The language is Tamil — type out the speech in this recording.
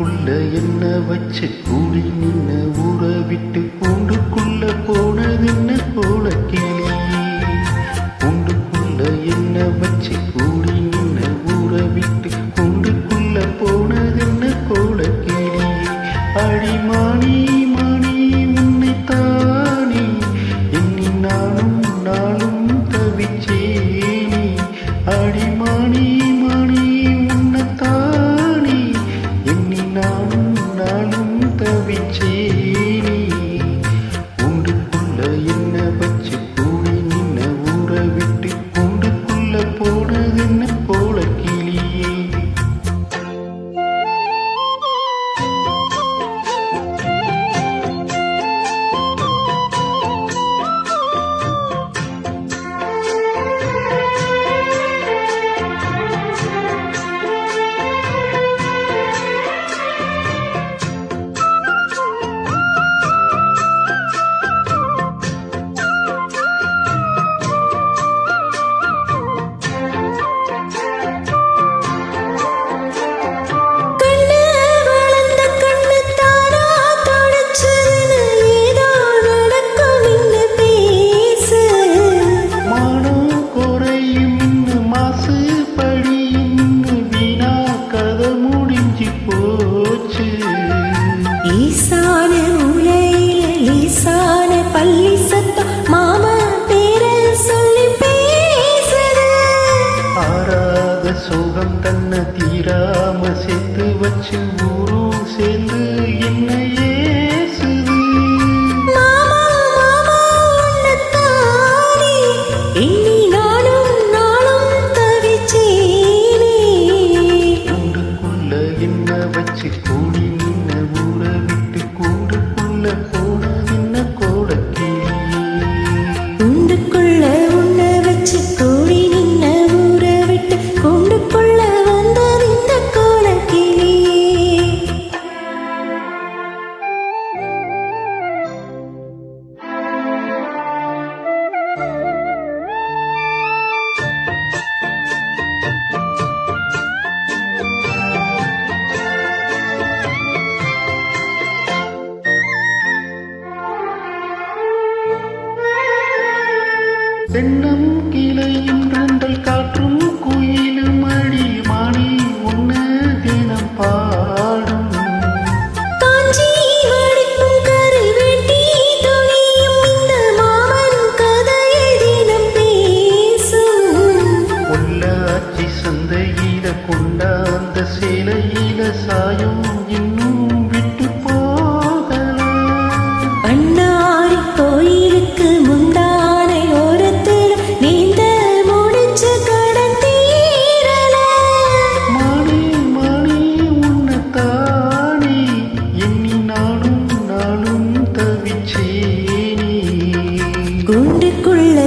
உள்ள என்ன வச்சு கூடி நின்ன ஊற விட்டு పిచ్చి வச்சு ஊரும் சேர்ந்து என்னையே கூண்டுக்குள்ள